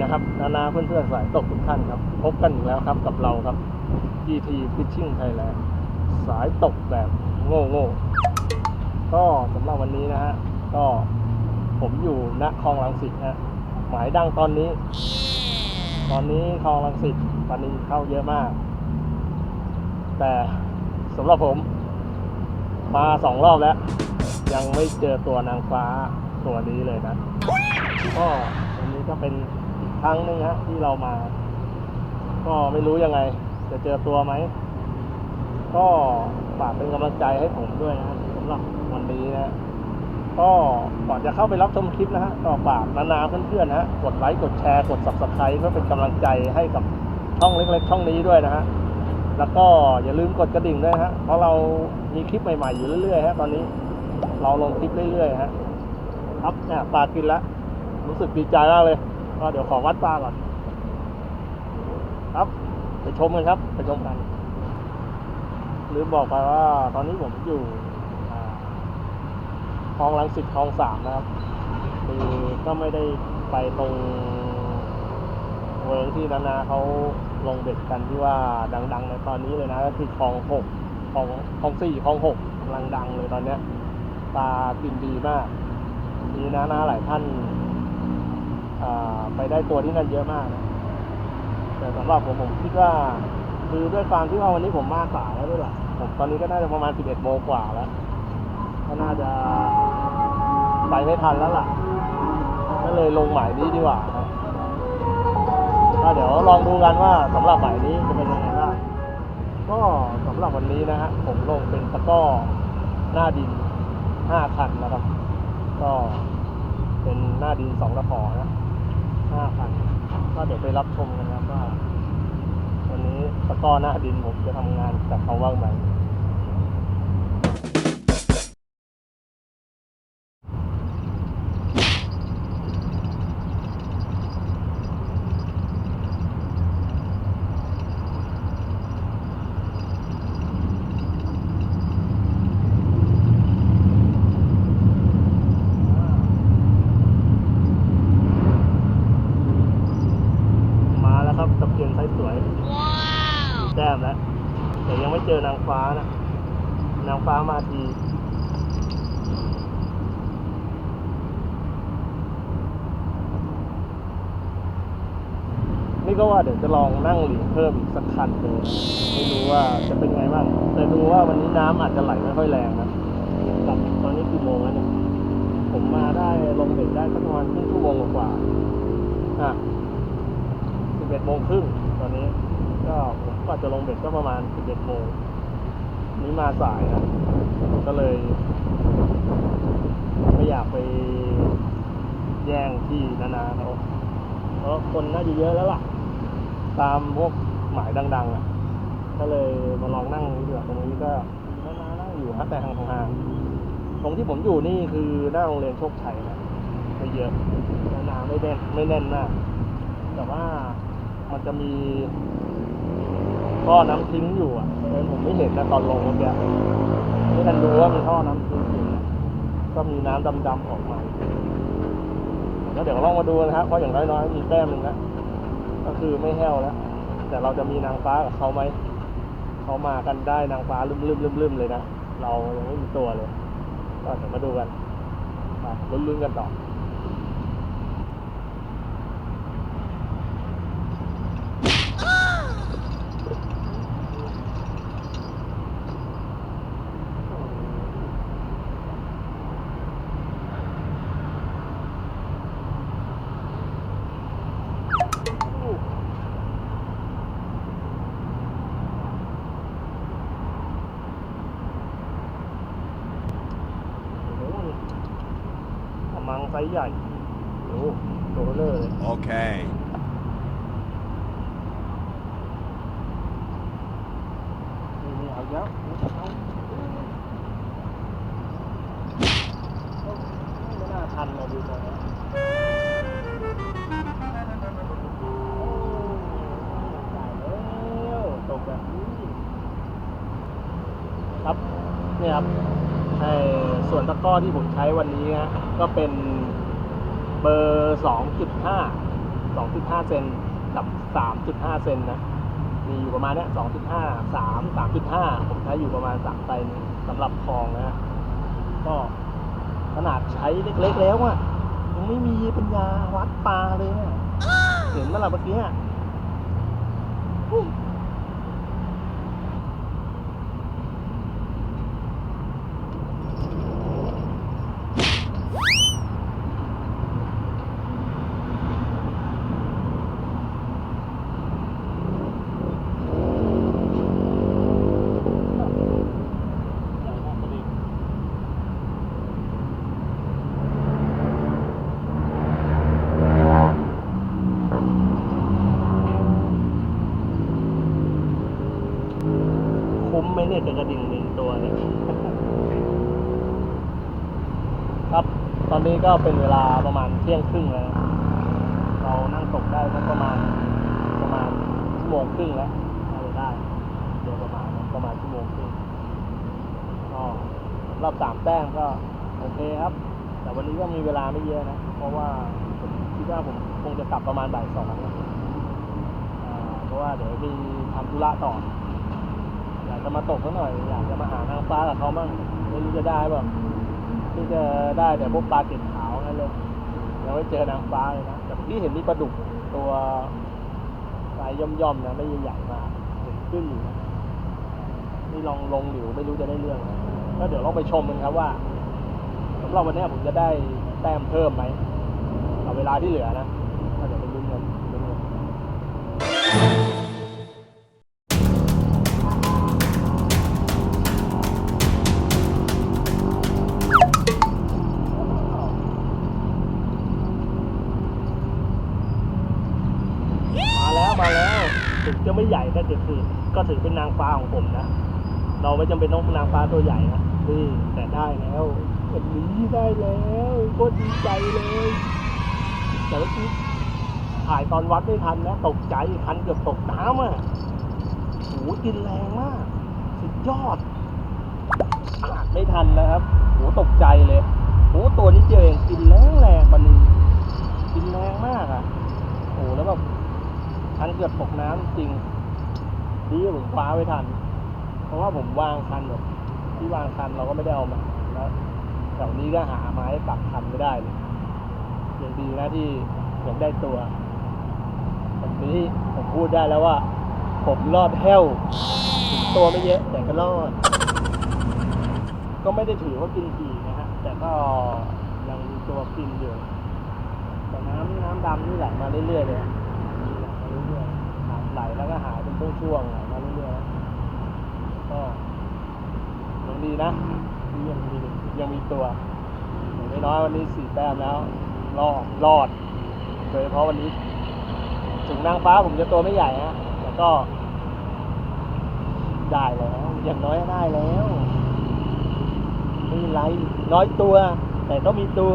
นะครับ นานาเพื่อนๆสายตกทุกท่านครับ พบกันอีกแล้วครับกับเราครับ GT Fishing Thailand สายตกแบบโง่โง่ๆก็สำหรับวันนี้นะฮะ ก็ผมอยู่ณคลองลังสิตฮะหมายดังตอนนี้ ตอนนี้คลองลังสิตปลานีเข้าเยอะมาก แต่สำหรับผม มาสองรอบแล้ว ยังไม่เจอตัวนางฟ้าตัวนี้เลยนะก็วันนี้ก็เป็น ครั้งหนึ่งฮะที่เรามา ก็ไม่รู้ยังไง จะเจอตัวไหม ก็ฝากเป็นกำลังใจให้ผมด้วยนะสำหรับวันนี้นะก็ก่อนจะเข้าไปรับชมคลิปนะฮะก็ฝากนานาเพื่อนๆนะฮะกดไลค์กดแชร์กด subscribe เพื่อเป็นกำลังใจให้กับช่องเล็กๆ ช่องนี้ด้วยนะฮะแล้วก็อย่าลืมกดกระดิ่งด้วยฮะเพราะเรามีคลิปใหม่ๆอยู่เรื่อยๆฮะตอนนี้เราลงคลิปเรื่อยๆฮะครับเนี่ยปลากินแล้วรู้สึกดีใจมากเลย ก็เดี๋ยวขอวัดปลาก่อน ครับ ไปชมกันครับ ไปชมกันลืมบอกไปว่า ตอนนี้ผมอยู่คลองลังสิตคลองสามนะครับคือก็ไม่ได้ไปตรงเวิร์ที่นานาเขาลงเบ็ดกันที่ว่าดัง ๆ ในตอนนี้เลยนะก็คือคลองหกคลองคลองสี่คลองหกกำลังดังเลยตอนเนี้ยปลากินดีมาก มีนานาหลายท่าน ไปได้ตัวที่นั่นเยอะมากนะแต่สำหรับผมผมคิดว่าคือด้วยความที่ว่าวันนี้ผมมาสายแล้วด้วยล่ะผมตอนนี้ก็น่าจะประมาณ 11โมงกว่าแล้วก็น่าจะไปไม่ทันแล้วล่ะ ก็เลยลงหมายนี้ดีกว่าครับก็เดี๋ยวลองดูกันว่าสำหรับหมายนี้จะเป็นยังไงบ้างก็สำหรับวันนี้นะฮะผมลงเป็นตะก้อหน้าดิน5คันนะครับ ก็เป็นหน้าดินสองตะขอนะ ห้าพันก็เดี๋ยวไปรับชมกันครับว่า วันนี้ตะกร้อหน้าดินผมจะทำงานกับเขาว่างไหม มาแล้วครับตะเพียนไซส์สวยมีแต้มแล้ว แต่ยังไม่เจอนางฟ้านะ นางฟ้ามาที นี่ก็ว่า เดี๋ยวจะลองนั่งหลีเพิ่มอีกสักคันดูไม่รู้ว่าจะเป็นไงบ้างแต่ดูว่าวันนี้น้ำอาจจะไหลไม่ค่อยแรงนะกับตอนนี้กี่โมงแล้วเนี่ยผมมาได้ลงเบ็ดได้สักประมาณครึ่งชั่วโมงกว่าอะ11โมงครึ่งตอนนี้ ก็ผมก็จะลงเบ็ดก็ประมาณ11โมงนี้มาสายนะก็เลย ไม่อยากไปแย่งที่นานาเขาเพราะคนน่าจะเยอะแล้วล่ะ ตามพวกหมายดังๆอะก็เลยมาลองนั่งดูดีกว่าตรงนี้ก็นานานั่งอยู่ฮะแต่ห่างๆตรงที่ผมอยู่นี่คือหน้าโรงเรียนโชคชัยนะไม่เยอะนานาไม่แน่นไม่แน่นมากแต่ว่ามันจะมีท่อน้ำทิ้งอยู่อะแต่ผมไม่เห็นนะตอนลงเมื่อกี้ไม่ทันดูว่ามีท่อน้ำทิ้งอยู่ก็มีน้ำดำๆออกมาแล้วเดี๋ยวลองมาดูนะครับเพราะอย่างน้อยๆมีแต้มหนึ่งนะ ก็คือไม่แห้วแล้ว แต่เราจะมีนางฟ้ากับเขาไหมเขามากันได้นางฟ้าลืมๆๆๆเลยนะ เรายังไม่มีตัวเลย ก็เดี๋ยวมาดูกันมาลุ้นๆกันต่อ โอ้โหกระมังไซ ส์ใหญ่โอ้โหโดเลอร์เลย Okay. นี่นี่เอาอีกแล้วนี่เอาไม่น่าทันเลยดูตรงนี้โอ้ตายแล้วตกแบบนี้ครับเนี่ยครับไอ้ส่วนตะกร้อที่ผมใช้วันนี้นะก็เป็น เบอร์สองจุดห้า2.5เซนกับ3.5เซนนะ มีอยู่ประมาณเนี้ย2.5 3 3.5ผมใช้อยู่ประมาณ3ไซส์นี้สำหรับคลองนะฮะก็ขนาดใช้เล็กๆแล้วอะยังไม่มีปัญญาวัดปลาเลยเนี่ยเห็นเมื่อไหร่เมื่อกี้อะอู้ คุ้มไหมเนี่ยจะกระดิ่งหนึ่งตัวเนี่ย ครับ ตอนนี้ ก็เป็นเวลาประมาณเที่ยงครึ่งแล้วนะเรานั่งตกได้สักประมาณประมาณชั่วโมงครึ่งแล้วน่าจะได้เดี๋ยวประมาณประมาณชั่วโมงครึ่งก็รอบสามแต้มก็โอเคครับ แต่วันนี้ก็มีเวลาไม่เยอะนะ เพราะว่าผมคิดว่าผมคงจะกลับประมาณบ่ายสองเพราะว่าเดี๋ยวมีทำธุระต่ออยากจะมาตกสักหน่อยอยากจะมาหานางฟ้ากับเขาบ้างไม่รู้จะได้แบบที่จะได้แต่พวกปลาเกล็ดขาวนั่นเลย ยังไม่เจอนางฟ้าเลยนะ แต่ที่เห็นมีปลาดุกตัวสายย่อมๆนะไม่ใหญ่ๆมาเห็นขึ้นอยู่นะนี่ลองลงหลิวไม่รู้จะได้เรื่องก็เดี๋ยวลองไปชมกันครับว่าสำหรับวันนี้ผมจะได้แต้มเพิ่มไหมเอาเวลาที่เหลือนะ ก็คือก็ถือเป็นนางฟ้าของผมนะ เราไม่จำเป็นต้องนางฟ้าตัวใหญ่นะนี่แต่ได้แล้ววันนี้ได้แล้วโคตรดีใจเลยแต่เมื่อกี้ถ่ายตอนวัดไม่ทันนะตกใจคันเกือบตกน้ำอะโหกินแรงมาก สุดยอดอาจไม่ทันนะครับโหตกใจเลยโหตัวนี้เดียวเองกินแรงแรงมันกินแรงมากอะโหแล้วแบบคันเกือบตกน้ำจริง ดีผมคว้าไว้ทัน เพราะว่าผมวางคันแบบที่วางคันเราก็ไม่ได้เอามาแล้วแถวนี้ก็หาไม้ปักคันไม่ได้เลยยังดีนะที่ผมได้ตัววันนี้ผมพูดได้แล้วว่า ผมรอดแห้วตัวไม่เยอะแต่ก็รอด ก็ไม่ได้ถือว่ากินถี่นะฮะ แต่ก็ยังมีตัวกินอยู่แต่น้ำน้ำดำนี่ไหลมาเรื่อยๆเลยไหลมาเรื่อยๆไหลแล้วก็หายเป็น ช่วงๆไหลมาเรื่อยๆก็ยังดีนะที่ยังมียังมีตัวอย่างน้อยวันนี้สี่แต้มแล้วรอดรอด โดยเฉพาะวันนี้ ถึงนางฟ้าผมจะตัวไม่ใหญ่ฮะแต่ก็ ได้แล้ว อย่างน้อยได้แล้วไม่เป็นไรน้อยตัว แต่ก็มีตัว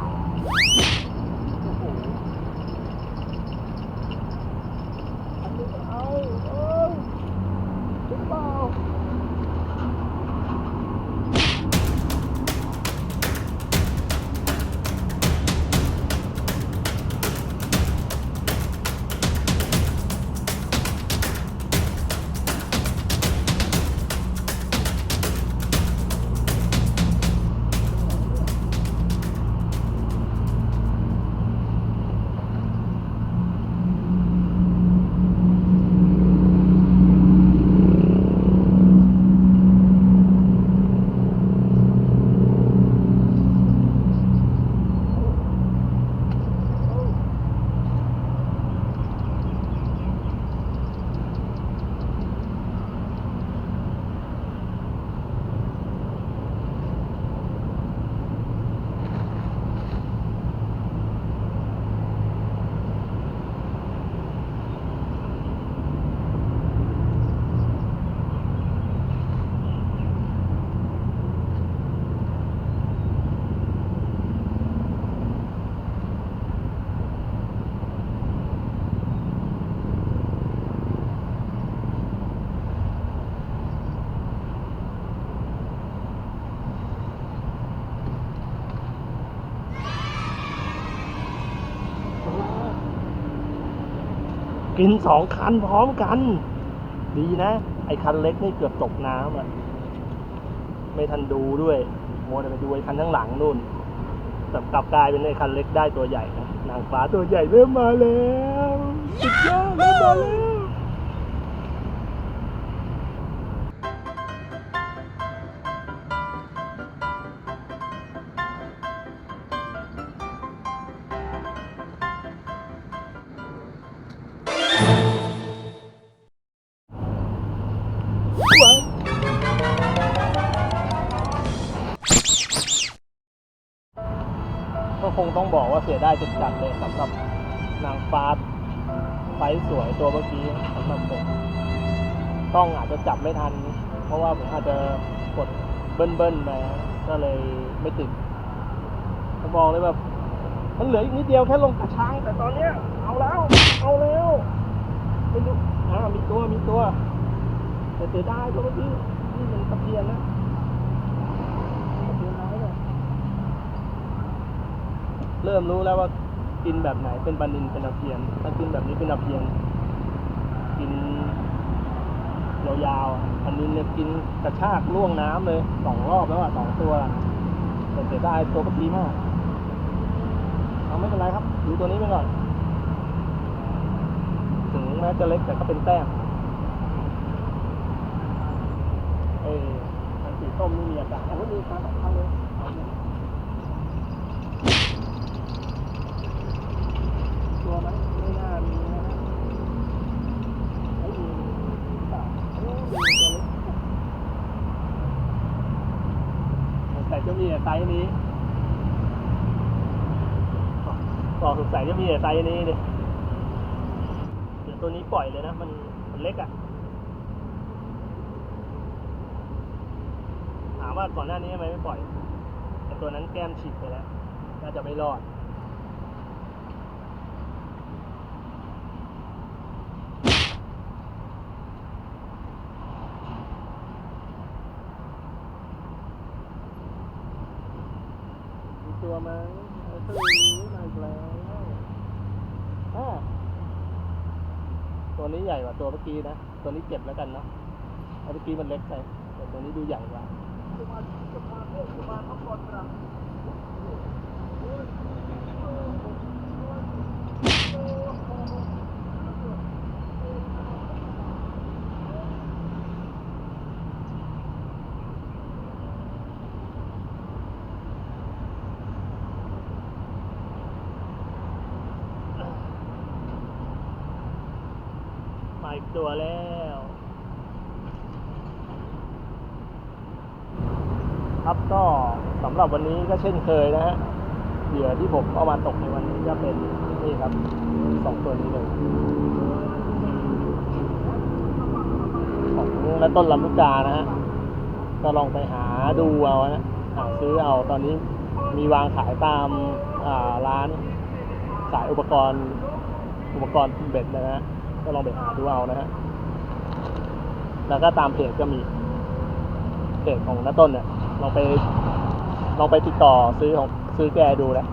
บินสองคันพร้อมกัน ดีนะ ไอ้คันเล็กนี่เกือบตกน้ำอะ ไม่ทันดูด้วยโมจะไปดูไอ้คันข้างหลังนู่นแต่กลับกลายเป็นไอ้คันเล็กได้ตัวใหญ่นะนางฟ้าตัวใหญ่เริ่มมาแล้วสุดยอดเริ่มมาแล้ว ต้องบอกว่าเสียได้จัดๆเลยสำหรับนางฟ้าไฟสวยตัวเมื่อกี้สำหรับผมกล้องอาจจะจับไม่ทัน เพราะว่าผมอาจจะกดเบิ้ลๆไปก็เลยไม่ติดผมอกเลยแบบมันเหลืออีกนิดเดียวแค่ลงกระชังแต่ตอนเนี้ยเอาแล้ว เอาแล้วไม่รู้อ่ามีตัวมีตัวแต่เสียดายตัวเมื่อกี้นี่มันตะเพียนนะตะเพียนร้ายเนี่ย เริ่มรู้แล้วว่ากินแบบไหนเป็นปลานินเป็นอาเพียนถ้ากินแบบนี้เป็นอาเพียนกินยาวๆอะปลานินเนี่ยกินกระชากล่วงน้ำเลยสองรอบแล้วอะสองตัวแต่เสียดายตัวก็ดีมากเอาไม่เป็นไรครับดูตัวนี้ไปก่อนถึงแม้จะเล็กแต่ก็เป็นแต้มเออสีส้มนี่มีอาการโอ้โหมีอาการแบเขาเลยเอาเลย ตัวไหมไม่น่ามีนะไม่มีเปล่าโอ้มีตัวเล็กสงสัยจะมีแต่ ไซส์นี้บอกสงสัยจะมีแต่ไซส์นี้เลยเดี๋ยวตัวนี้ปล่อยเลยนะ มันมันเล็กอะ ถามว่าก่อนหน้านี้ทำไมไม่ปล่อย แต่ตัวนั้นแก้มฉีกไปแล้ว น่าจะไม่รอด มี ตัวมั้งตัวนี้มาอีกแล้วตัวนี้ใหญ่กว่าตัวเมื่อกี้นะ ตัวนี้เก็บแล้วกันเนาะเมื่อกี้มันเล็กไปแต่ตัวนี้ดูใหญ่กว่ามาอีก ตัวแล้ว ครับก็สำหรับวันนี้ก็เช่นเคยนะฮะเหยื่อที่ผมเอามาตกในวันนี้ก็เป็นนี่ครับสองตัวนี้เลยของและต้นลำลูกกานะฮะก็ลองไปหาดูเอานะหาซื้อเอาตอนนี้มีวางขายตามร้านขายอุปกรณ์อุปกรณ์เบ็ดนะฮะ ก็ลองไปหาดูเอานะฮะ แล้วก็ตามเพจก็มีเพจของน้าต้นเนี่ยลองไปลองไปติดต่อซื้อของซื้อแกดูนะ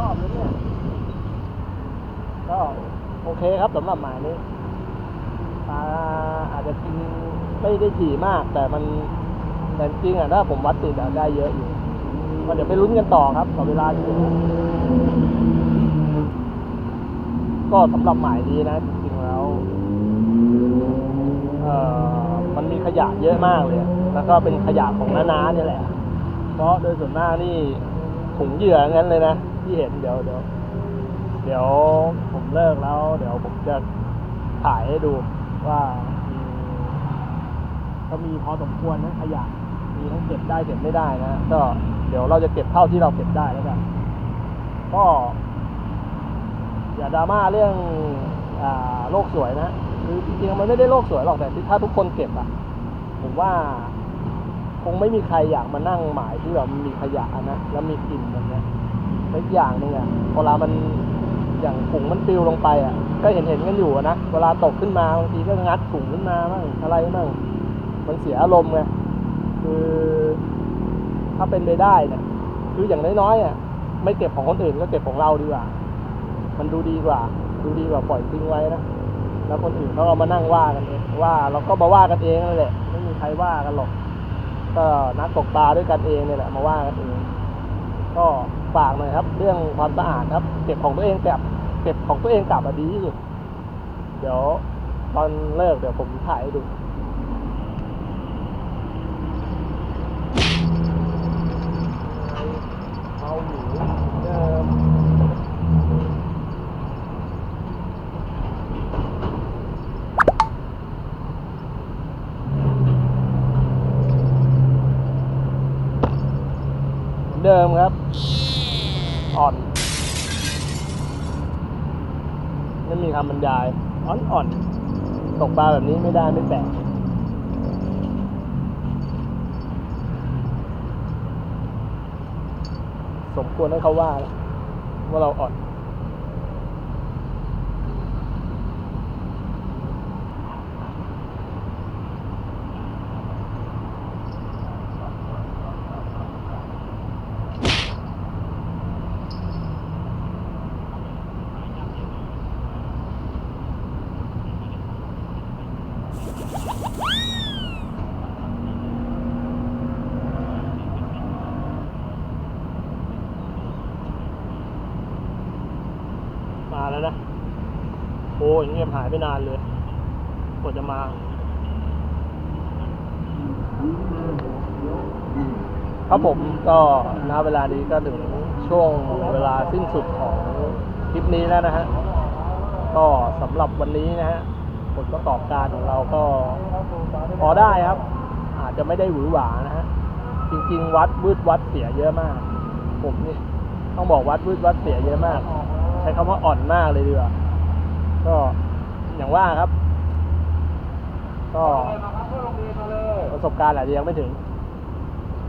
รอบเลยเนี่ย ก็โอเคครับสำหรับหมายนี้ปลาอาจจะกินไม่ได้ถี่มาก แต่มันแต่จริงอะถ้าผมวัดติดอะได้เยอะอยู่ก็เดี๋ยวไปลุ้นกันต่อครับต่อเวลาที่ก็สำหรับหมายนี้นะจริงๆแล้วเอ่อมันมีขยะเยอะมากเลย แล้วก็เป็นขยะของน้าๆเนี่ยแหละ เพราะโดยส่วนมากนี่ถุงเหยื่องั้นเลยนะ ที่เห็นเดี๋ยวเดี๋ยวเดี๋ยวผมเลิกแล้ว เดี๋ยวผมจะถ่ายให้ดูว่ามีก็มีพอสมควรนะขยะมีทั้งเก็บได้เก็บไม่ได้นะก็เดี๋ยวเราจะเก็บเท่าที่เราเก็บได้แล้วกันก็อย่าดราม่าเรื่องอ่าโลกสวยนะคือจริงๆมันไม่ได้โลกสวยหรอกแต่ถ้าทุกคนเก็บอะผมว่าคงไม่มีใครอยากมานั่งหมายที่แบบมีขยะนะแล้วมีกลิ่นแบบนี้ อีกอย่างหนึ่งอะเวลามันอย่างถุงมันปิวลงไปอะ ก็เห็นเห็นกันอยู่นะ เวลาตกขึ้นมาบางทีก็งัดถุงขึ้นมาบ้างอะไรบ้างมันเสียอารมณ์ไงคือถ้าเป็นไปได้เนี่ยคืออย่างน้อยๆอะไม่เก็บของคนอื่นก็เก็บของเราดีกว่า มันดูดีกว่า ดูดีกว่าปล่อยทิ้งไว้นะแล้วคนอื่นเขาเอามานั่งว่ากันเองว่าเราก็มาว่ากันเองนั่นแหละไม่มีใครว่ากันหรอกก็นักตกปลาด้วยกันเองเนี่ยแหละมาว่ากันเองก็ ฝากหน่อยครับ เรื่องความสะอาดครับเก็บของตัวเองกลับเก็บของตัวเองกลับอะดีที่สุด เดี๋ยวตอนเลิกเดี๋ยวผมถ่ายให้ดู เอาหมูเดิมเดิมครับ อ่อนไม่มีคำบรรยายอ่อนอ่อนตกปลาแบบนี้ไม่ได้ไม่แปลกสมควรให้เขาว่าล้วว่าเราอ่อน มาแล้วนะ โอ้ยเงียบหายไปนานเลยกว่าจะมาครับผมก็ณเวลานี้ก็ถึงช่วงเวลาสิ้นสุดของคลิปนี้แล้วนะฮะ ก็สำหรับวันนี้นะฮะ ผลประกอบการของเราก็พอได้ครับ อาจจะไม่ได้หวือหวานะฮะ จริง ๆ วัดวืดวัดเสียเยอะมาก ผมนี่ต้องบอกวัดวืดวัดเสียเยอะมาก ใช้คำว่าอ่อนมากเลยดีกว่า อย่างว่าครับ ก็ประสบการณ์อาจจะยังไม่ถึง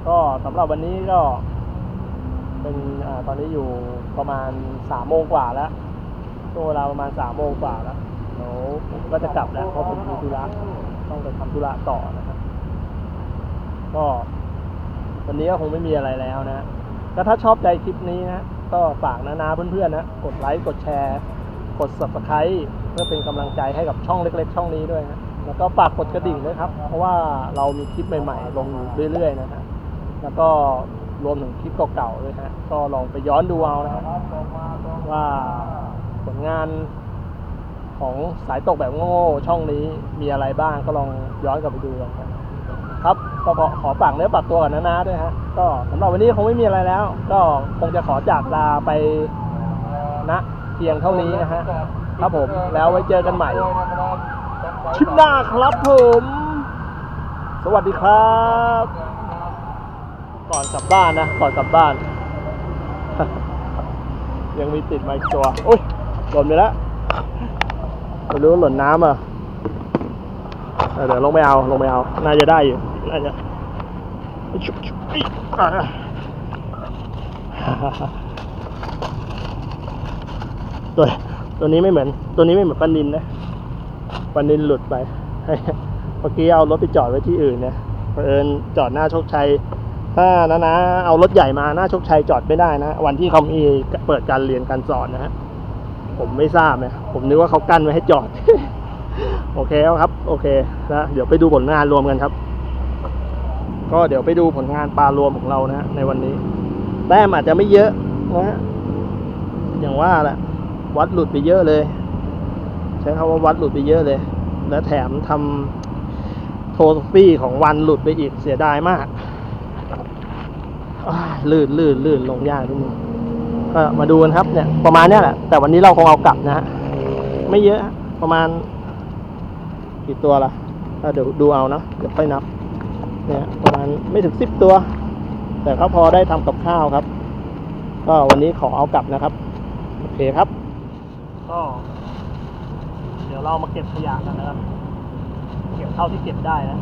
ก็สำหรับวันนี้ก็ เป็นอาตอนนี้อยู่ประมาณสามโมงกว่าแล้วช่วงเวลาประมาณสามโมงกว่าแล้วเดี๋ยวผมก็จะกลับแล้วเพราะผมมีธุระต้องไปทำธุระต่อนะครับ ก็วันนี้ก็คงไม่มีอะไรแล้วนะก็ถ้าชอบใจคลิปนี้นะ ก็ฝากนะนาเพื่อนๆนะ กดไลค์ กดแชร์ กด subscribe เพื่อเป็นกำลังใจให้กับช่องเล็ก ๆ ช่องนี้ด้วยนะแล้วก็ฝากกดกระดิ่งด้วยครับ เพราะว่าเรามีคลิปใหม่ ๆ ลงเรื่อย ๆ นะฮะแล้วก็รวมถึงคลิปเก่าๆด้วยฮะก็ลองไปย้อนดูเอานะฮะว่าผลงานของสายตกแบบโง่ๆช่องนี้มีอะไรบ้างก็ลองย้อนกลับไปดูกันครับครับก็ขอขอฝากเนื้อฝากตัวกับนานาด้วยฮะก็สำหรับวันนี้คงไม่มีอะไรแล้ว ก็คงจะขอจากลาไปณเพียงเท่านี้นะฮะ ครับผม แล้วไว้เจอกันใหม่ คลิปหน้าครับผม สวัสดีครับ ก่อนกลับบ้านนะ ก่อนกลับบ้าน ยังมีติดมาอีกตัวโอ้ยหล่นไปแล้วไม่รู้หล่นน้ำอะเออเดี๋ยวลงไปเอาลงไปเอา น่าจะได้อยู่ น่าจะชุบชุบอิ๊ะอะ ตัวนี้ไม่เหมือน ตัวนี้ไม่เหมือนปันนินนะปันนินหลุดไป เมื่อกี้เอารถไปจอดไว้ที่อื่นเนี่ยเผอิญจอดหน้าโชคชัยถ้านะนะ เอารถใหญ่มาหน้าโชคชัยจอดไม่ได้นะ วันที่เขามีเปิดการเรียนการสอนนะฮะผมไม่ทราบนะผมนึกว่าเขากั้นไว้ให้จอด โอเคครับ โอเคนะเดี๋ยวไปดูผลงานรวมกันครับ ก็เดี๋ยวไปดูผลงานปลารวมของเรานะฮะในวันนี้แต้มอาจจะไม่เยอะนะฮะอย่างว่าแหละ วัดหลุดไปเยอะเลย ใช้คำว่าวัดหลุดไปเยอะเลย และแถมทำโทรฟี่ของวันหลุดไปอีกเสียดายมากลื่นลื่นลื่นลงยากนิดนึงก็มาดูกันครับเนี่ย ประมาณเนี้ยแหละ แต่วันนี้เราคงเอากลับนะฮะไม่เยอะประมาณกี่ตัวละ่ะเดี๋ยวดูเอาเนาะเดี๋ยวค่อยนับ เนี่ยประมาณไม่ถึงสิบตัว แต่ก็พอได้ทำกับข้าวครับ ก็วันนี้ขอเอากลับนะครับ โอเคครับ ก็ เดี๋ยวเรามาเก็บขยะกันนะครับ เก็บเท่าที่เก็บได้นะ